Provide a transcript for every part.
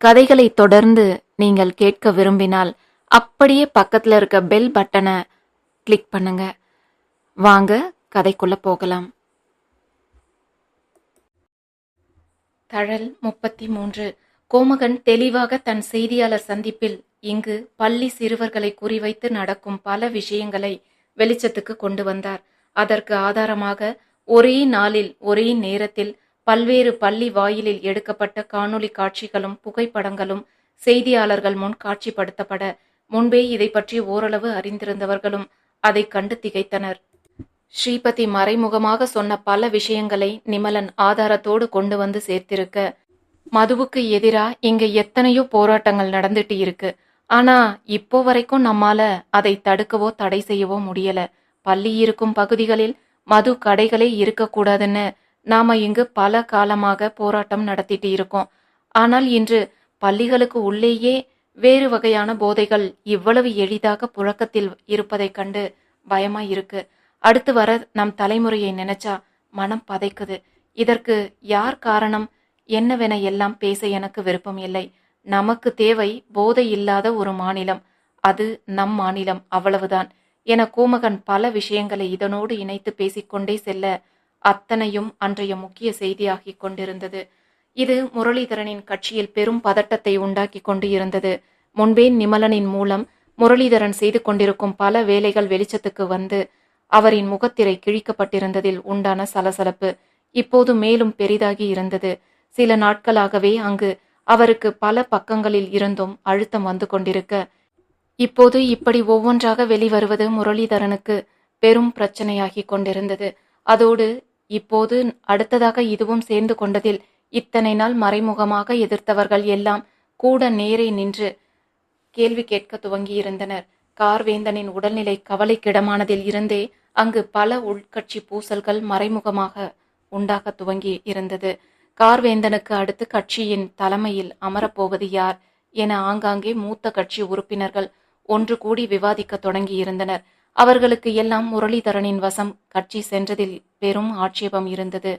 கதைகளை தொடர்ந்து நீங்கள் கேட்க விரும்பினால் அப்படியே பக்கத்துல இருக்க பெல் பட்டனை கிளிக் பண்ணுங்க. வாங்க கதைக்குள்ள போகலாம். தழல் முப்பத்தி மூன்று கோமகன் தெளிவாக தன் செய்தியாளர் சந்திப்பில் இங்கு பள்ளி சிறுவர்களை குறிவைத்து நடக்கும் பல விஷயங்களை வெளிச்சத்துக்கு கொண்டு வந்தார். அதற்கு ஆதாரமாக ஒரே நாளில் ஒரே நேரத்தில் பல்வேறு பள்ளி வாயிலில் எடுக்கப்பட்ட காணொலி காட்சிகளும் புகைப்படங்களும் செய்தியாளர்கள் முன் காட்சிப்படுத்தப்பட முன்பே இதை பற்றி ஓரளவு அறிந்திருந்தவர்களும் அதை கண்டு திகைத்தனர். ஸ்ரீபதி மறைமுகமாக சொன்ன பல விஷயங்களை நிமலன் ஆதாரத்தோடு கொண்டு வந்து சேர்த்திருக்க மதுவுக்கு எதிரா இங்க எத்தனையோ போராட்டங்கள் நடந்துட்டு இருக்கு. ஆனா இப்போ வரைக்கும் நம்மால அதை தடுக்கவோ தடை செய்யவோ முடியல. பள்ளி இருக்கும் பகுதிகளில் மது கடைகளே இருக்கக்கூடாதுன்னு நாம இங்கு பல காலமாக போராட்டம் நடத்திட்டு இருக்கோம். ஆனால் இன்று பள்ளிகளுக்கு உள்ளேயே வேறு வகையான போதைகள் இவ்வளவு எளிதாக புழக்கத்தில் இருப்பதைக் கண்டு பயமா இருக்கு. அடுத்து வர நம் தலைமுறையை நினைச்சா மனம் பதைக்குது. இதற்கு யார் காரணம்? என்னவென எல்லாம் பேச எனக்கு விருப்பம் இல்லை. நமக்கு தேவை போதை இல்லாத ஒரு மாநிலம். அது நம் மாநிலம் அவ்வளவுதான். என கோமகன் பல விஷயங்களை இதனோடு இணைத்து பேசிக்கொண்டே செல்ல அத்தனையும் அன்றைய முக்கிய செய்தியாகிக் கொண்டிருந்தது. இது முரளிதரனின் கட்சியில் பெரும் பதட்டத்தை உண்டாக்கி கொண்டு இருந்தது முன்பே நிமலனின் மூலம் முரளிதரன் செய்து கொண்டிருக்கும் பல வேலைகள் வெளிச்சத்துக்கு வந்து அவரின் முகத்திரை கிழிக்கப்பட்டிருந்ததில் உண்டான சலசலப்பு இப்போது மேலும் பெரிதாகி இருந்தது. சில நாட்களாகவே அங்கு அவருக்கு பல பக்கங்களில் இருந்தும் அழுத்தம் வந்து கொண்டிருக்க. இப்போது இப்படி ஒவ்வொன்றாக வெளிவருவது முரளிதரனுக்கு பெரும் பிரச்சனையாகி கொண்டிருந்தது. அதோடு இப்போது அடுத்ததாக இதுவும் சேர்ந்து கொண்டதில் இத்தனை நாள் மறைமுகமாக எதிர்த்தவர்கள் எல்லாம் கூட நேரே நின்று கேள்வி கேட்க துவங்கியிருந்தனர். கார்வேந்தனின் உடல்நிலை கவலைக்கிடமானதில் இருந்தே அங்கு பல உள்கட்சி பூசல்கள் மறைமுகமாக உண்டாக துவங்கி இருந்தது. கார்வேந்தனுக்கு அடுத்து கட்சியின் தலைமையில் அமரப்போவது யார்? என ஆங்காங்கே மூத்த கட்சி உறுப்பினர்கள் ஒன்று கூடி விவாதிக்க தொடங்கியிருந்தனர். அவர்களுக்கு எல்லாம் முரளிதரனின் வசம். கட்சி சென்றதில் பெரும் ஆட்சேபம் இருந்தது.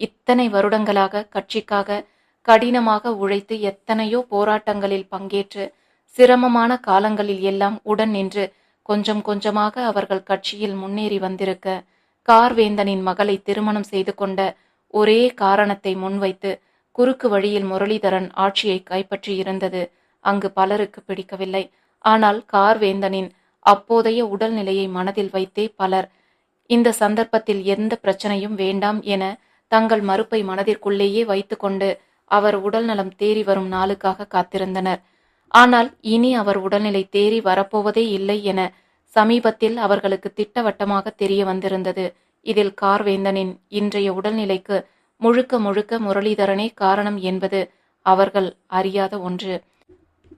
இத்தனை வருடங்களாக கட்சிக்காக கடினமாக உழைத்து எத்தனையோ போராட்டங்களில் பங்கேற்று சிரமமான காலங்களில் எல்லாம் உடன் நின்று கொஞ்சம் கொஞ்சமாக அவர்கள் கட்சியில் முன்னேறி வந்திருக்க கார்வேந்தனின் மகளை திருமணம் செய்து கொண்ட ஒரே காரணத்தை முன்வைத்து குறுக்கு வழியில் முரளிதரன் ஆட்சியை கைப்பற்றி இருந்தது அங்கு பலருக்கு பிடிக்கவில்லை. ஆனால் கார்வேந்தனின் அப்போதைய உடல்நிலையை மனதில் வைத்தே பலர் இந்த சந்தர்ப்பத்தில் எந்த பிரச்சனையும் வேண்டாம் என தங்கள் மறுப்பை மனதிற்குள்ளேயே வைத்துக்கொண்டு அவர் உடல்நலம் தேறி வரும் நாளுக்காக காத்திருந்தனர். ஆனால் இனி அவர் உடல்நிலை தேறி வரப்போவதே இல்லை என சமீபத்தில் அவர்களுக்கு திட்டவட்டமாக தெரிய வந்திருந்தது. இதில் கார்வேந்தனின் இன்றைய உடல்நிலைக்கு முழுக்க முழுக்க முரளிதரனே காரணம் என்பது அவர்கள் அறியாத ஒன்று.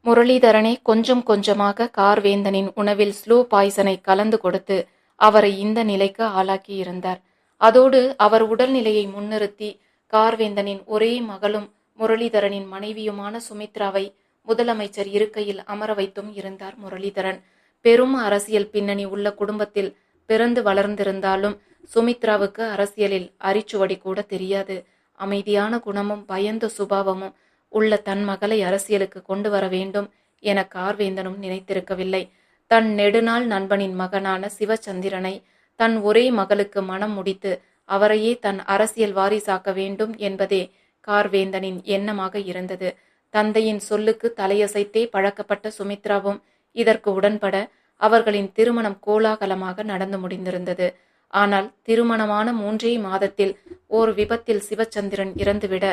முரளிதரனே கொஞ்சம் கொஞ்சமாக கார்வேந்தனின் உணவில் ஸ்லோ பாய்சனை கலந்து கொடுத்து அவரை இந்த நிலைக்கு ஆளாக்கி இருந்தார் அதோடு அவர் உடல்நிலையை முன்னிறுத்தி கார்வேந்தனின் ஒரே மகளும் முரளிதரனின் மனைவியுமான சுமித்ராவை முதலமைச்சர் இருக்கையில் அமர வைத்தும் இருந்தார் முரளிதரன். பெரும் அரசியல் பின்னணி உள்ள குடும்பத்தில் பிறந்து வளர்ந்திருந்தாலும் சுமித்ராவுக்கு அரசியலில் அரிச்சுவடி கூட தெரியாது. அமைதியான குணமும் பயந்த சுபாவமும் உள்ள தன் மகளை அரசியலுக்கு கொண்டு வர வேண்டும் என கார்வேந்தனும் நினைத்திருக்கவில்லை. தன் நெடுநாள் நண்பனின் மகனான சிவச்சந்திரனை தன் ஒரே மகளுக்கு மனம் முடித்து அவரையே தன் அரசியல் வாரிசாக்க வேண்டும் என்பதே கார்வேந்தனின் எண்ணமாக இருந்தது. தந்தையின் சொல்லுக்கு தலையசைத்தே பழக்கப்பட்ட சுமித்ராவும் இதற்கு உடன்பட அவர்களின் திருமணம் கோலாகலமாக நடந்து முடிந்திருந்தது. ஆனால் திருமணமான மூன்றே மாதத்தில் ஓர் விபத்தில் சிவச்சந்திரன் இறந்துவிட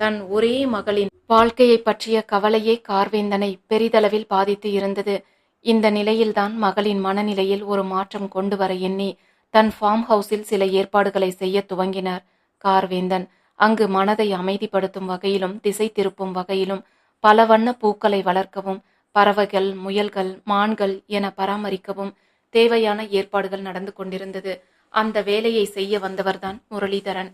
தன் ஒரே மகளின் வாழ்க்கையை பற்றிய கவலையே கார்வேந்தனை பெரிதளவில் பாதித்து இருந்தது. இந்த நிலையில்தான் மகளின் மனநிலையில் ஒரு மாற்றம் கொண்டு வர எண்ணி தன் ஃபார்ம் ஹவுஸில் சில ஏற்பாடுகளை செய்ய துவங்கினார் கார்வேந்தன். அங்கு மனதை அமைதிப்படுத்தும் வகையிலும் திசை திருப்பும் வகையிலும் பல வண்ண பூக்களை வளர்க்கவும் பறவைகள் முயல்கள் மான்கள் என பராமரிக்கவும் தேவையான ஏற்பாடுகள் நடந்து கொண்டிருந்தது. அந்த வேலையை செய்ய வந்தவர்தான் முரளிதரன்.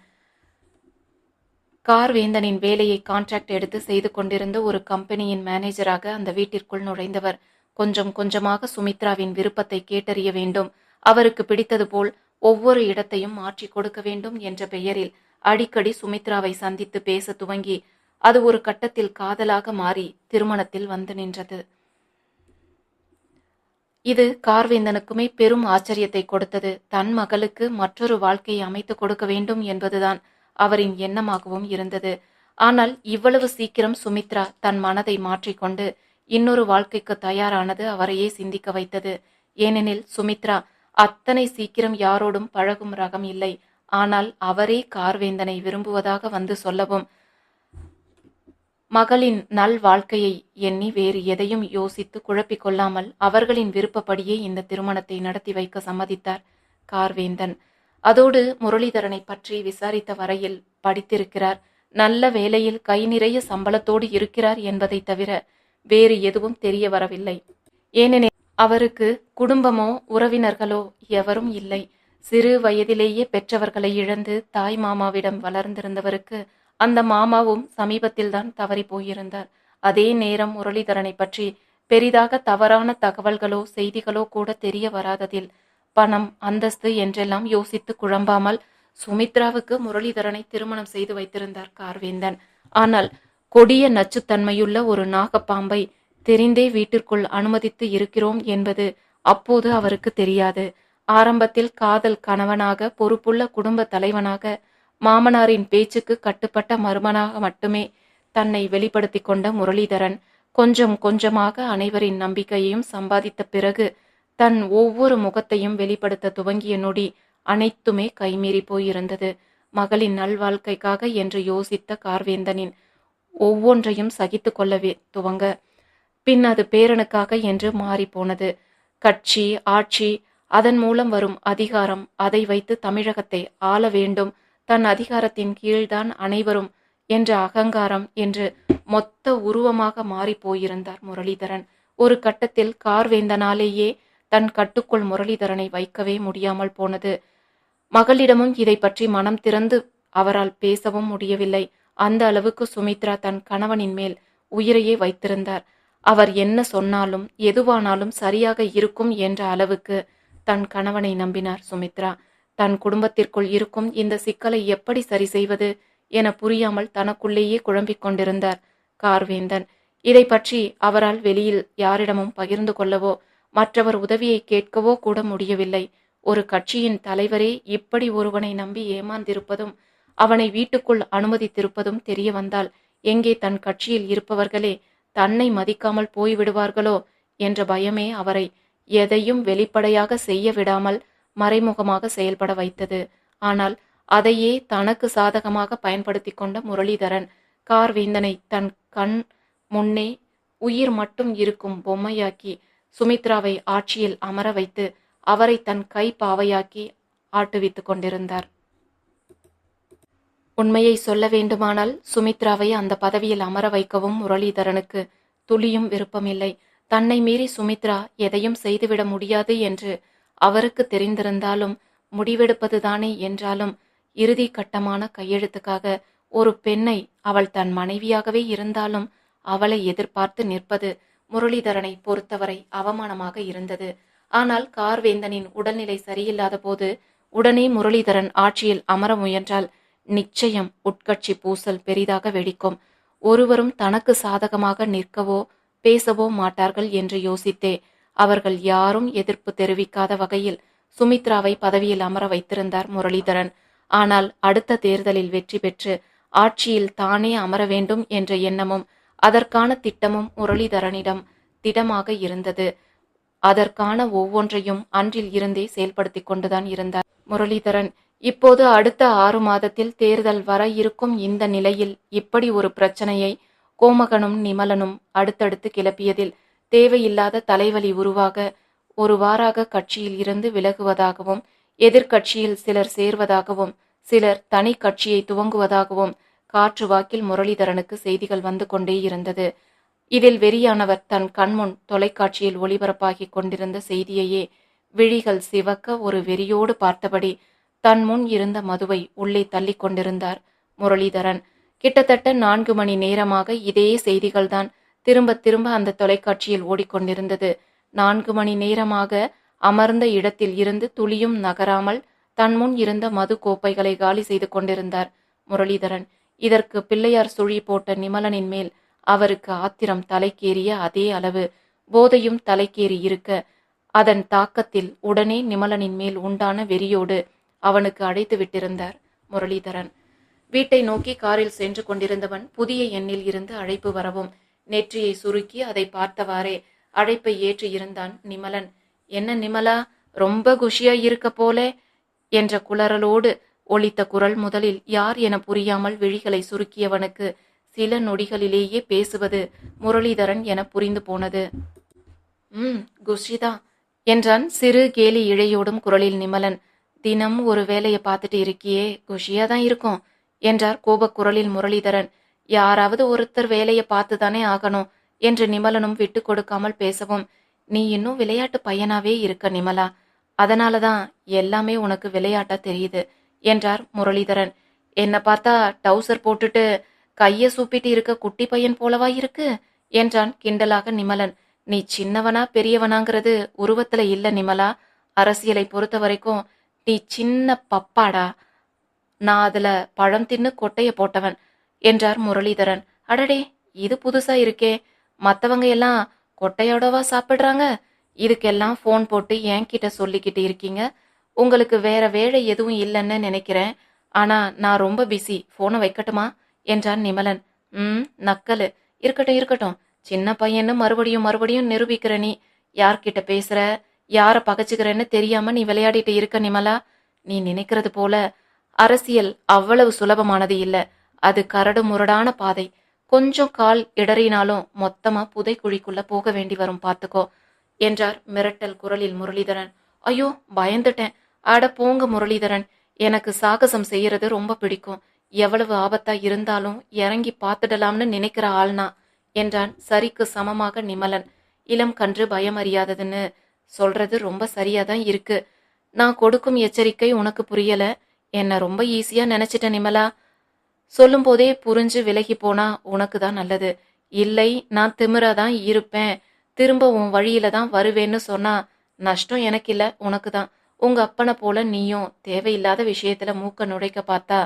கார்வேந்தனின் வேலையை கான்ட்ராக்ட் எடுத்து செய்து கொண்டிருந்த ஒரு கம்பெனியின் மேனேஜராக அந்த வீட்டிற்குள் நுழைந்தவர். கொஞ்சம் கொஞ்சமாக சுமித்ராவின் விருப்பத்தை கேட்டறிய வேண்டும். அவருக்கு பிடித்தது போல் ஒவ்வொரு இடத்தையும் மாற்றி கொடுக்க வேண்டும் என்ற பெயரில் அடிக்கடி சுமித்ராவை சந்தித்து பேச துவங்கி அது ஒரு கட்டத்தில் காதலாக மாறி திருமணத்தில் வந்து நின்றது. இது கார்வேந்தனுக்குமே பெரும் ஆச்சரியத்தை கொடுத்தது. தன் மகளுக்கு மற்றொரு வாழ்க்கையை அமைத்து கொடுக்க வேண்டும் என்பதுதான். அவரின் எண்ணமாகவும் இருந்தது. ஆனால் இவ்வளவு சீக்கிரம் சுமித்ரா தன் மனதை மாற்றிக்கொண்டு இன்னொரு வாழ்க்கைக்கு தயாரானது அவரையே சிந்திக்க வைத்தது. ஏனெனில் சுமித்ரா அத்தனை சீக்கிரம் யாரோடும் பழகும் ரகம் இல்லை. ஆனால் அவரே கார்வேந்தனை விரும்புவதாக வந்து சொல்லவும் மகளின் நல் வாழ்க்கையை எண்ணி வேறு எதையும் யோசித்து குழப்பிக் கொள்ளாமல் அவர்களின் விருப்பப்படியே இந்த திருமணத்தை நடத்தி வைக்க சம்மதித்தார் கார்வேந்தன். அதோடு முரளிதரனை பற்றி விசாரித்த வரையில் படித்திருக்கிறார். நல்ல வேலையில் கை நிறைய சம்பளத்தோடு இருக்கிறார் என்பதை தவிர வேறு எதுவும் தெரிய வரவில்லை. ஏனெனில் அவருக்கு குடும்பமோ உறவினர்களோ எவரும் இல்லை. சிறு வயதிலேயே பெற்றவர்களை இழந்து தாய் மாமாவிடம் வளர்ந்திருந்தவருக்கு அந்த மாமாவும் சமீபத்தில்தான் தவறி போயிருந்தார். அதே நேரம் முரளிதரனை பற்றி பெரிதாக தவறான தகவல்களோ செய்திகளோ கூட தெரிய வராததில் பணம் அந்தஸ்து என்றெல்லாம் யோசித்து குழம்பாமல் சுமித்ராவுக்கு முரளிதரனை திருமணம் செய்து வைத்திருந்தார் கார்வேந்தன். ஆனால் கொடிய நச்சுத்தன்மையுள்ள ஒரு நாகப்பாம்பை தெரிந்தே வீட்டிற்குள் அனுமதித்து இருக்கிறோம் என்பது அப்போது அவருக்கு தெரியாது. ஆரம்பத்தில் காதல் கணவனாக பொறுப்புள்ள குடும்ப தலைவனாக மாமனாரின் பேச்சுக்கு கட்டுப்பட்ட மருமனாக மட்டுமே தன்னை வெளிப்படுத்தி கொண்ட முரளிதரன் கொஞ்சம் கொஞ்சமாக அனைவரின் நம்பிக்கையையும் சம்பாதித்த பிறகு தன் ஒவ்வொரு முகத்தையும் வெளிப்படுத்த துவங்கிய நொடி அனைத்துமே கைமீறி போயிருந்தது. மகளின் நல்வாழ்க்கைக்காக என்று யோசித்த கார்வேந்தனின் ஒவ்வொன்றையும் சகித்து கொள்ளவே துவங்க. பின் அது பேரனுக்காக என்று மாறிப்போனது கட்சி ஆட்சி அதன் மூலம் வரும் அதிகாரம் அதை வைத்து தமிழகத்தை ஆள வேண்டும். தன் அதிகாரத்தின் கீழ்தான் அனைவரும் என்ற அகங்காரம் என்று மொத்த உருவமாக மாறிப்போயிருந்தார் முரளிதரன். ஒரு கட்டத்தில் கார்வேந்தனாலேயே தன் கட்டுக்குள் முரளிதரனை வைக்கவே முடியாமல் போனது. மகளிடமும் இதை பற்றி மனம் திறந்து அவரால் பேசவும் முடியவில்லை. அந்த அளவுக்கு சுமித்ரா தன் கணவனின் மேல் உயிரையே வைத்திருந்தார். அவர் என்ன சொன்னாலும் எதுவானாலும் சரியாக இருக்கும் என்ற அளவுக்கு தன் கணவனை நம்பினார் சுமித்ரா. தன் குடும்பத்திற்குள் இருக்கும் இந்த சிக்கலை எப்படி சரி செய்வது என புரியாமல் தனக்குள்ளேயே குழம்பிக் கொண்டிருந்தார் கார்வேந்தன். இதை பற்றி அவரால் வெளியில் யாரிடமும் பகிர்ந்து கொள்ளவோ மற்றவர் உதவியை கேட்கவோ கூட முடியவில்லை. ஒரு கட்சியின் தலைவரே இப்படி ஒருவனை நம்பி ஏமாந்திருப்பதும் அவனை வீட்டுக்குள் அனுமதித்திருப்பதும் தெரிய வந்தால் எங்கே தன் கட்சியில் இருப்பவர்களே தன்னை மதிக்காமல் போய்விடுவார்களோ என்ற பயமே அவரை எதையும் வெளிப்படையாக செய்ய விடாமல் மறைமுகமாக செயல்பட வைத்தது. ஆனால் அதையே தனக்கு சாதகமாக பயன்படுத்தி கொண்ட முரளிதரன் கார்வேந்தனை தன் கண் முன்னே உயிர் மட்டும் இருக்கும் பொம்மையாக்கி சுமித்ராவை ஆட்சியில் அமர வைத்து அவரை தன் கை பாவையாக்கி ஆட்டுவித்துக் கொண்டிருந்தார். உண்மையை சொல்ல வேண்டுமானால் சுமித்ராவை அந்த பதவியில் அமர வைக்கவும் முரளிதரனுக்கு துளியும் விருப்பமில்லை. தன்னை மீறி சுமித்ரா எதையும் செய்துவிட முடியாது என்று அவருக்கு தெரிந்திருந்தாலும் முடிவெடுப்பதுதானே என்றாலும் இறுதி கட்டமான கையெழுத்துக்காக ஒரு பெண்ணை அவள் தன் மனைவியாகவே இருந்தாலும் அவளை எதிர்பார்த்து நிற்பது முரளிதரனை பொறுத்தவரை அவமானமாக இருந்தது. ஆனால் கார்வேந்தனின் உடல்நிலை சரியில்லாத போது உடனே முரளிதரன் ஆட்சியில் அமர முயன்றால் நிச்சயம் உட்கட்சி பூசல் பெரிதாக வெடிக்கும். ஒருவரும் தனக்கு சாதகமாக நிற்கவோ பேசவோ மாட்டார்கள் என்று யோசித்தே அவர்கள் யாரும் எதிர்ப்பு தெரிவிக்காத வகையில் சுமித்ராவை பதவியில் அமர வைத்திருந்தார் முரளிதரன். ஆனால் அடுத்த தேர்தலில் வெற்றி பெற்று ஆட்சியில் தானே அமர வேண்டும் என்ற எண்ணமும் அதற்கான திட்டமும் முரளிதரனிடம் திடமாக இருந்தது. அதற்கான ஒவ்வொன்றையும் அன்றில் இருந்தே செயல்படுத்தி கொண்டுதான் இருந்தார். முரளிதரன் இப்போது அடுத்த ஆறு மாதத்தில் தேர்தல் வர இருக்கும் இந்த நிலையில் இப்படி ஒரு பிரச்சனையை கோமகனும் நிமலனும் அடுத்தடுத்து கிளப்பியதில் தேவையில்லாத தலைவலி உருவாக ஒரு வாராக கட்சியில் இருந்து விலகுவதாகவும் எதிர்க்கட்சியில் சிலர் சேர்வதாகவும் சிலர் தனி கட்சியை துவங்குவதாகவும் காற்று வாக்கில் முரளிதரனுக்கு செய்திகள் வந்து கொண்டே இருந்தது. இதில் வெறியானவர் தன் கண்முன் தொலைக்காட்சியில் ஒளிபரப்பாகிக் கொண்டிருந்த செய்தியையே விழிகள் சிவக்க ஒரு வெறியோடு பார்த்தபடி தன் முன் இருந்த மதுவை உள்ளே தள்ளிக் கொண்டிருந்தார் முரளிதரன். கிட்டத்தட்ட நான்கு மணி நேரமாக இதே செய்திகள்தான் திரும்ப திரும்ப அந்த தொலைக்காட்சியில் ஓடிக்கொண்டிருந்தது. நான்கு மணி நேரமாக அமர்ந்த இடத்தில் இருந்து துளியும் நகராமல் தன் முன் இருந்த மது கோப்பைகளை காலி செய்து கொண்டிருந்தார் முரளிதரன். இதற்கு பிள்ளையார் சுழி போட்ட நிமலனின் மேல் அவருக்கு ஆத்திரம் தலைக்கேறிய அதே அளவு போதையும் தலைக்கேறி இருக்க அதன் தாக்கத்தில் உடனே நிமலனின் மேல் உண்டான வெறியோடு அவனுக்கு அழைத்து விட்டிருந்தார் முரளிதரன். வீட்டை நோக்கி காரில் சென்று கொண்டிருந்தவன் புதிய எண்ணில் இருந்து அழைப்பு வரவும் நெற்றியை சுருக்கி அதை பார்த்தவாறே அழைப்பை ஏற்று இருந்தான் நிமலன். என்ன நிமலா ரொம்ப குஷியா இருக்க போலே? என்ற குளறலோடு ஒழித்த குரல் முதலில் யார் என புரியாமல் விழிகளை சுருக்கியவனுக்கு சில நொடிகளிலேயே பேசுவது முரளிதரன் என புரிந்து போனது. ம் குஷிதா என்றான் சிறு கேலி இழையோடும் குரலில் நிமலன். தினம் ஒரு வேலையை பார்த்துட்டு இருக்கியே குஷியா தான் இருக்கும் என்றார் கோபக் குரலில் முரளிதரன். யாராவது ஒருத்தர் வேலையை பார்த்துதானே ஆகணும் என்று நிமலனும் விட்டு கொடுக்காமல் பேசவும். நீ இன்னும் விளையாட்டு பையனாவே இருக்க நிமலா. அதனாலதான் எல்லாமே உனக்கு விளையாட்டா தெரியுது. என்றார் முரளிதரன். என்ன பார்த்தா டவுசர் போட்டுட்டு கைய சூப்பிட்டு இருக்க குட்டி பையன் போலவா இருக்கு? என்றான் கிண்டலாக நிமலன். நீ சின்னவனா பெரியவனாங்கிறது உருவத்துல இல்ல நிமலா. அரசியலை பொறுத்த வரைக்கும் நீ சின்ன பப்பாடா. நான் அதுல பழம் தின்னு கொட்டைய போட்டவன் என்றார் முரளிதரன். அடடே இது புதுசா இருக்கே. மத்தவங்க எல்லாம் கொட்டையோடவா சாப்பிடுறாங்க? இதுக்கெல்லாம் ஃபோன் போட்டு என்கிட்ட சொல்லிக்கிட்டு இருக்கீங்க. உங்களுக்கு வேற வேலை எதுவும் இல்லைன்னு நினைக்கிறேன். ஆனா நான் ரொம்ப பிஸி ஃபோனை வைக்கட்டுமா? என்றான் நிமலன். ம் நக்கலு. இருக்கட்டும் இருக்கட்டும். சின்ன பையன்னு மறுபடியும் மறுபடியும் நிரூபிக்கிற நீ. யார்கிட்ட பேசுற? யார பகச்சுக்கிறேன்னு தெரியாம நீ விளையாடிட்டு இருக்க நிமலா. நீ நினைக்கிறது போல அரசியல் அவ்வளவு சுலபமானது இல்ல. அது கரடு முரடான பாதை. கொஞ்சம் கால் இடறினாலும் மொத்தமா புதைக்குழிக்குள்ள போக வேண்டி வரும் பாத்துக்கோ என்றார் மிரட்டல் குரலில் முரளிதரன். ஐயோ பயந்துட்டேன். அட போங்க முரளிதரன் எனக்கு சாகசம் செய்யறது ரொம்ப பிடிக்கும். எவ்வளவு ஆபத்தா இருந்தாலும் இறங்கி பார்த்துடலாம்னு நினைக்கிற ஆள்னா என்றான் சரிக்கு சமமாக நிமலன். இளம் கன்று பயமறியாததுன்னு சொல்றது ரொம்ப சரியாதான் இருக்கு. நான் கொடுக்கும் எச்சரிக்கை உனக்கு புரியல? என்ன ரொம்ப ஈஸியா நினைச்சிட்ட நிமலா? சொல்லும் போதே புரிஞ்சு விலகி போனா உனக்கு தான் நல்லது. இல்லை நான் திமிரா தான் இருப்பேன். திரும்ப உன் வழியில தான் வருவேன்னு சொன்னா நஷ்டம் எனக்கு இல்லை உனக்கு தான். உங்க அப்பனை போல நீயும் தேவையில்லாத விஷயத்துல மூக்க நுழைக்க பார்த்தா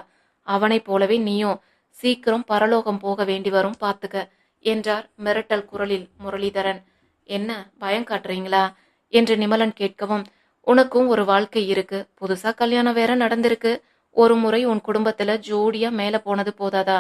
அவனைப் போலவே நீயும் சீக்கிரம் பரலோகம் போக வேண்டி வரும் பார்த்துக்க என்றார் மிரட்டல் குரலில் முரளிதரன். என்ன பயம் காட்டுறீங்களா? என்று நிமலன் கேட்கவும் உனக்கும் ஒரு வாழ்க்கை இருக்கு. புதுசா கல்யாணம் வேற நடந்திருக்கு. ஒரு முறை உன் குடும்பத்துல ஜோடியா மேல போனது போதாதா?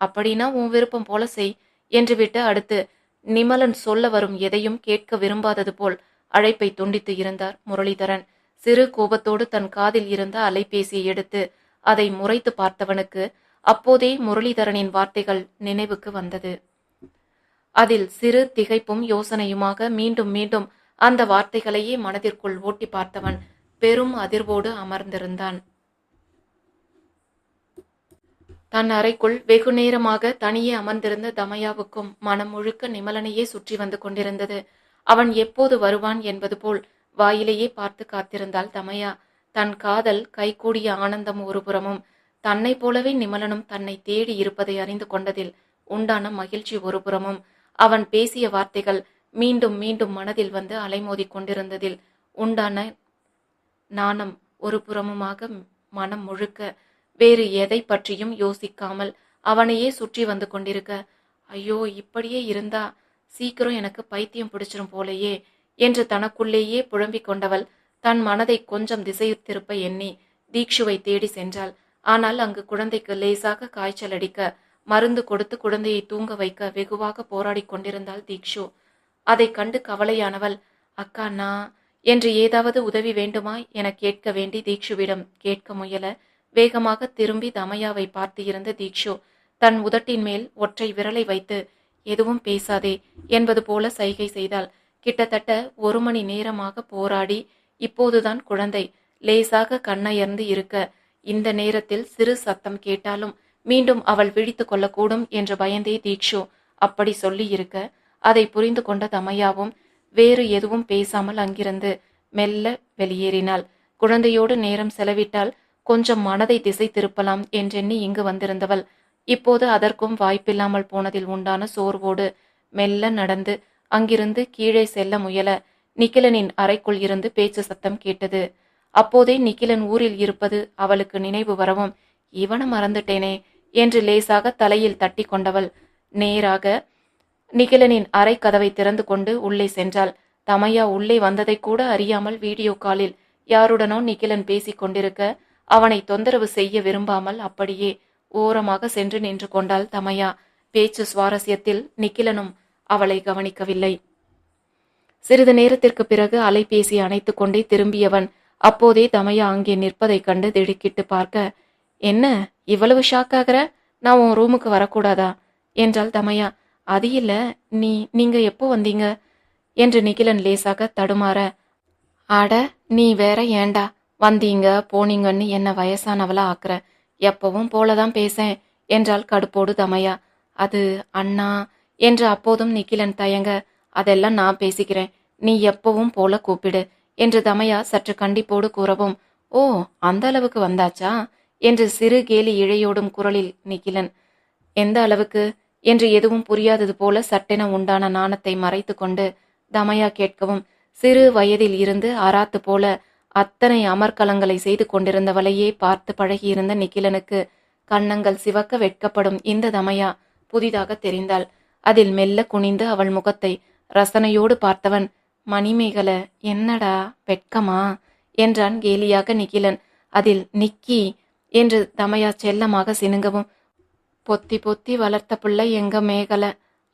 அப்படின்னா உன் விருப்பம் போல செய் என்று விட்டு அடுத்து நிமலன் சொல்ல வரும் எதையும் கேட்க விரும்பாதது போல் அழைப்பை துண்டித்து இருந்தார் முரளிதரன். சிறு கோபத்தோடு தன் காதில் இருந்த அலைபேசியை எடுத்து அதை முறைத்து பார்த்தவனுக்கு அப்போதே முரளிதரனின் வார்த்தைகள் நினைவுக்கு வந்தது. அதில் சிறு திகைப்பும் யோசனையுமாக மீண்டும் மீண்டும் அந்த வார்த்தைகளையே மனதிற்குள் ஓட்டி பார்த்தவன் பெரும் அதிர்வோடு அமர்ந்திருந்தான். தன் அறைக்குள் வெகு நேரமாக தனியே அமர்ந்திருந்த தமயாவுக்கும் மனம் முழுக்க நிமலனையே சுற்றி வந்து கொண்டிருந்தது. அவன் எப்போது வருவான் என்பது போல் வாயிலேயே பார்த்து காத்திருந்தாள் தமயா. தன் காதல் கைகூடிய ஆனந்தம் ஒருபுறமும் தன்னை போலவே நிமலனும் தன்னை தேடி இருப்பதை அறிந்து கொண்டதில் உண்டான மகிழ்ச்சி ஒருபுறமும் அவன் பேசிய வார்த்தைகள் மீண்டும் மீண்டும் மனதில் வந்து அலைமோதி கொண்டிருந்ததில் உண்டான நாணம் ஒரு புறமுமாக மனம் முழுக்க வேறு எதை பற்றியும் யோசிக்காமல் அவனையே சுற்றி வந்து கொண்டிருக்க ஐயோ இப்படியே இருந்தா சீக்கிரம் எனக்கு பைத்தியம் பிடிச்சிரும் போலையே. என்று தனக்குள்ளேயே புழம்பிக் கொண்டவள் தன் மனதை கொஞ்சம் திசை திருப்ப எண்ணி தீக்ஷுவை தேடி சென்றாள். ஆனால் அங்கு குழந்தைக்கு லேசாக காய்ச்சல் அடிக்க மருந்து கொடுத்து குழந்தையை தூங்க வைக்க வெகுவாக போராடி கொண்டிருந்தாள் தீக்ஷு. அதை கண்டு கவலையானவள் அக்கா நான் என்று ஏதாவது உதவி வேண்டுமா? என கேட்க வேண்டி தீக்ஷுவிடம் கேட்க முயல. வேகமாக திரும்பி தமையாவை பார்த்து இருந்த தீக்ஷு தன் உதட்டின் மேல் ஒற்றை விரலை வைத்து எதுவும் பேசாதே என்பது போல சைகை செய்தாள். கிட்டத்தட்ட ஒரு மணி நேரமாக போராடி இப்போதுதான் குழந்தை லேசாக கண்ணயர்ந்து இருக்க இந்த நேரத்தில் சிறு சத்தம் கேட்டாலும் மீண்டும் அவள் விழித்து கொள்ளக்கூடும் என்று பயந்தே தீக்ஷு அப்படி சொல்லி இருக்க அதை புரிந்து கொண்ட தமையாவும் வேறு எதுவும் பேசாமல் அங்கிருந்து மெல்ல வெளியேறினாள். குழந்தையோடு நேரம் செலவிட்டால் கொஞ்சம் மனதை திசை திருப்பலாம் என்றெண்ணி இங்கு வந்திருந்தவள். இப்போது அதற்கும் வாய்ப்பில்லாமல் போனதில் உண்டான சோர்வோடு மெல்ல நடந்து அங்கிருந்து கீழே செல்ல முயல நிக்கிலனின் அறைக்குள் இருந்து பேச்சு சத்தம் கேட்டது. அப்போதே நிக்கிலன் ஊரில் இருப்பது அவளுக்கு நினைவு வரவும் இவனை மறந்துட்டேனே என்று லேசாக தலையில் தட்டி கொண்டவள். நேராக நிகிலனின் அறை கதவை திறந்து கொண்டு உள்ளே சென்றாள். தமையா உள்ளே வந்ததை கூட அறியாமல் வீடியோ காலில் யாருடனோ நிகிலன் பேசிக் கொண்டிருக்க அவனை தொந்தரவு செய்ய விரும்பாமல் அப்படியே ஓரமாக சென்று நின்று கொண்டாள் தமையா. பேச்சு சுவாரஸ்யத்தில் நிக்கிலனும் அவளை கவனிக்கவில்லை. சிறிது நேரத்திற்கு பிறகு அலைபேசி அணைத்துக் கொண்டே திரும்பியவன் அப்போதே தமையா அங்கே நிற்பதைக் கண்டு திடுக்கிட்டு பார்க்க என்ன இவ்வளவு ஷாக்காகிற நான் உன் ரூமுக்கு வரக்கூடாதா? என்றாள் தமையா. அது இல்ல. நீ நீங்க எப்போ வந்தீங்க? என்று நிகிலன் லேசாக தடுமாற அட நீ வேற ஏண்டா? வந்தீங்க போனீங்கன்னு என்ன வயசானவளா ஆக்குற? எப்பவும் போலதான் பேசேன் என்றாள் கடுப்போடு தமையா. அது அண்ணா என்று அப்போதும் நிக்கிலன் தயங்க அதெல்லாம் நான் பேசிக்கிறேன். நீ எப்பவும் போல கூப்பிடு என்று தமையா சற்று கண்டிப்போடு கூறவும் ஓ அந்த அளவுக்கு வந்தாச்சா? என்று சிறு கேலி இழையோடும் குரலில் நிக்கிலன் எந்த அளவுக்கு? என்று எதுவும் புரியாதது போல சட்டென உண்டான நாணத்தை மறைத்து கொண்டு தமையா கேட்கவும் சிறு வயதில் இருந்து அராத்து போல அத்தனை அமர்க்கலங்களை செய்து கொண்டிருந்தவளையே பார்த்து பழகியிருந்த நிக்கிலனுக்கு கன்னங்கள் சிவக்க வெட்கப்படும் இந்த தமையா புதிதாக தெரிந்தாள். அதில் மெல்ல குனிந்து அவள் முகத்தை ரசனையோடு பார்த்தவன் மணிமேகல என்னடா வெட்கமா? என்றான் கேலியாக நிகிலன். அதில் நிக்கி என்று தமையா செல்லமாக சினுங்கவும் பொத்தி பொத்தி வளர்த்த பிள்ளை எங்க மேகல?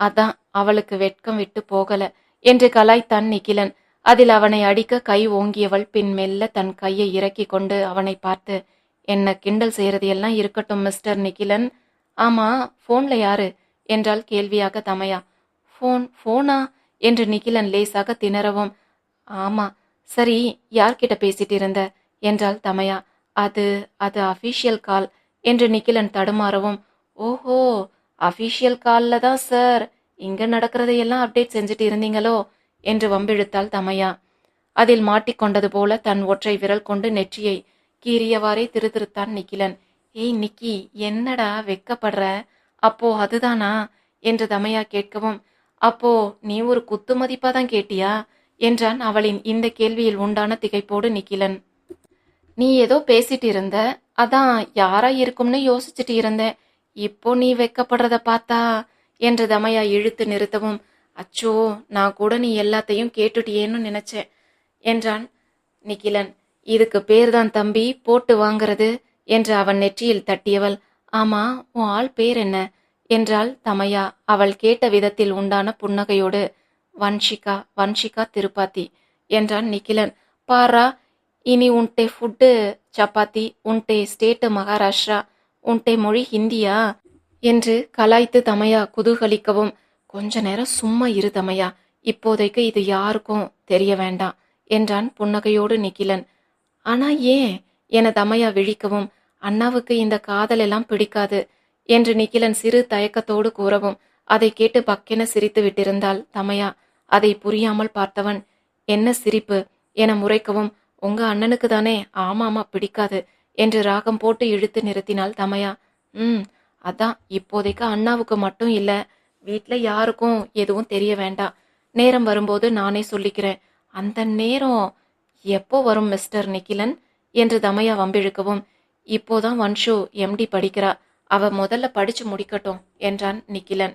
அதான் அவளுக்கு வெட்கம் விட்டு போகல என்று கலாய்த்தான் நிகிலன். அதில் அவனை அடிக்க கை ஓங்கியவள் பின் மெல்ல தன் கையை இறக்கி கொண்டு அவனை பார்த்து என்ன கிண்டல் செய்யறது எல்லாம் இருக்கட்டும் மிஸ்டர் நிகிலன். ஆமா போன்ல யாரு? என்றால் கேள்வியாக தமையா. ஃபோன் ஃபோனா? என்று நிகிலன் லேசாக திணறவும். ஆமா சரி யார்கிட்ட பேசிட்டு இருந்த என்றால் தமையா. அது அது அஃபீஷியல் கால் என்று நிக்கிலன் தடுமாறவும். ஓஹோ அஃபீஷியல் காலில் தான் சார். இங்கே நடக்கிறதையெல்லாம் அப்டேட் செஞ்சுட்டு இருந்தீங்களோ என்று வம்பிழுத்தாள் தமையா. அதில் மாட்டிக்கொண்டது போல தன் ஒற்றை விரல் கொண்டு நெற்றியை கீறியவாறே திருதிருத்தான் நிக்கிலன் ஏய் நிக்கி என்னடா வெக்கப்படுற? அப்போ அதுதானா? என்று தமையா கேட்கவும் அப்போ நீ ஒரு குத்து மதிப்பா தான் கேட்டியா? என்றான் அவளின் இந்த கேள்வியில் உண்டான திகைப்போடு நிக்கிலன் நீ ஏதோ பேசிட்டு இருந்த அதான் யாரா இருக்கும்னு யோசிச்சுட்டு இருந்தேன் இப்போ நீ வெக்கப்படுறத பார்த்தா? என்று தமையா இழுத்து நிறுத்தவும் அச்சோ நான் கூட நீ எல்லாத்தையும் கேட்டுட்டியேன்னு நினைச்சேன் என்றான் நிக்கிலன் இதுக்கு பேர்தான் தம்பி போட்டு வாங்குறது என்று அவன் நெற்றியில் தட்டியவள். ஆமா உன் ஆள் பேர் என்ன? என்றாள் தமையா. அவள் கேட்ட விதத்தில் உண்டான புன்னகையோடு வன்ஷிகா வன்ஷிகா திருப்பாத்தி என்றான் நிக்கிலன் பாரா இனி உன்டே ஃபுட்டு சப்பாத்தி உன்டே ஸ்டேட்டு மகாராஷ்டிரா உன்டே மொழி ஹிந்தியா? என்று கலாய்த்து தமையா குதூகலிக்கவும் கொஞ்ச நேரம் சும்மா இரு தமையா இப்போதைக்கு இது யாருக்கும் தெரிய வேண்டாம் என்றான் புன்னகையோடு நிக்கிலன் ஆனா ஏன்? என தமையா விழிக்கவும் அண்ணாவுக்கு இந்த காதல் எல்லாம் பிடிக்காது என்று நிக்கிலன் சிறு தயக்கத்தோடு கூறவும் அதை கேட்டு பக்கென சிரித்து விட்டிருந்தாள் தமையா. அதை புரியாமல் பார்த்தவன் என்ன சிரிப்பு என முறைக்கவும் உங்க அண்ணனுக்கு தானே ஆமாமா பிடிக்காது என்று ராகம் போட்டு இழுத்து நிறுத்தினாள் தமையா. ம் அதான் இப்போதைக்கு அண்ணாவுக்கு மட்டும் இல்ல வீட்டில் யாருக்கும் எதுவும் தெரிய வேண்டாம் நேரம் வரும்போது நானே சொல்லிக்கிறேன். அந்த நேரம் எப்போ வரும் மிஸ்டர் நிக்கிலன் என்று தமையா வம்பிழுக்கவும் இப்போதான் வன்ஷு எம்டி படிக்கிறா. அவ முதல்ல படிச்சு முடிக்கட்டும் என்றான் நிக்கிலன்.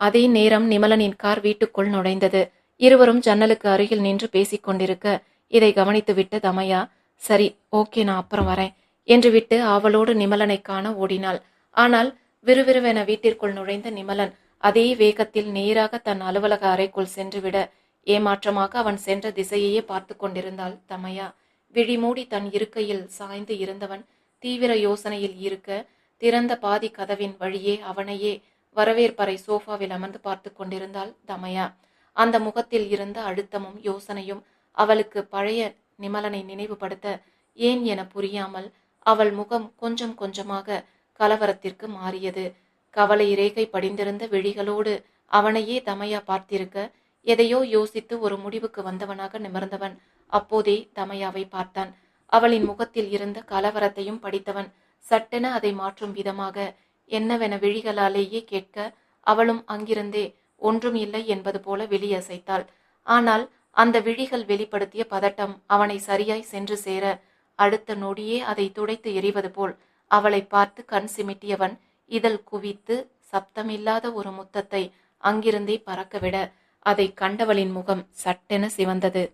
அதே நேரம் நிமலனின் கார் வீட்டுக்குள் நுழைந்தது. இருவரும் ஜன்னலுக்கு அருகில் நின்று பேசிக் கொண்டிருக்க இதை கவனித்துவிட்டு தமையா சரி ஓகே நான் அப்புறம் வரேன் என்று விட்டு ஆவலோடு நிமலனை காண ஓடினாள். ஆனால் விறுவிறுவென வீட்டிற்குள் நுழைந்த நிமலன் அதே வேகத்தில் நேராக தன் அலுவலக அறைக்குள் சென்றுவிட ஏமாற்றமாக அவன் சென்ற திசையையே பார்த்து கொண்டிருந்தாள். தமையா விழிமூடி தன் இருக்கையில் சாய்ந்து இருந்தவன் தீவிர யோசனையில் இருக்க திறந்த பாதி கதவின் வழியே அவனையே வரவேற்பறை சோஃபாவில் அமர்ந்து பார்த்து கொண்டிருந்தாள் தமையா. அந்த முகத்தில் இருந்த அழுத்தமும் யோசனையும் அவளுக்கு பழைய நிமலனை நினைவுபடுத்த ஏன் என புரியாமல் அவள் முகம் கொஞ்சம் கொஞ்சமாக கலவரத்திற்கு மாறியது. கவலை ரேகை படிந்திருந்த விழிகளோடு அவனையே தமையா பார்த்திருக்க எதையோ யோசித்து ஒரு முடிவுக்கு வந்தவனாக நிமிர்ந்தவன் அப்போதே தமையாவை பார்த்தான். அவளின் முகத்தில் இருந்த கலவரத்தையும் படித்தவன் சட்டென அதை மாற்றும் விதமாக என்னவென விழிகளாலேயே கேட்க அவளும் அங்கிருந்தே ஒன்றும் இல்லை என்பது போல வெளியசைத்தாள். ஆனால் அந்த விழிகள் வெளிப்படுத்திய பதட்டம் அவனை சரியாய் சென்று சேர அடுத்த நொடியே அதை துடைத்து எறிவது போல் அவளை பார்த்து கண் சிமிட்டியவன் இதழ் குவித்து சப்தமில்லாத ஒரு முத்தத்தை அங்கிருந்தே பறக்கவிட அதை கண்டவளின் முகம் சட்டென சிவந்தது.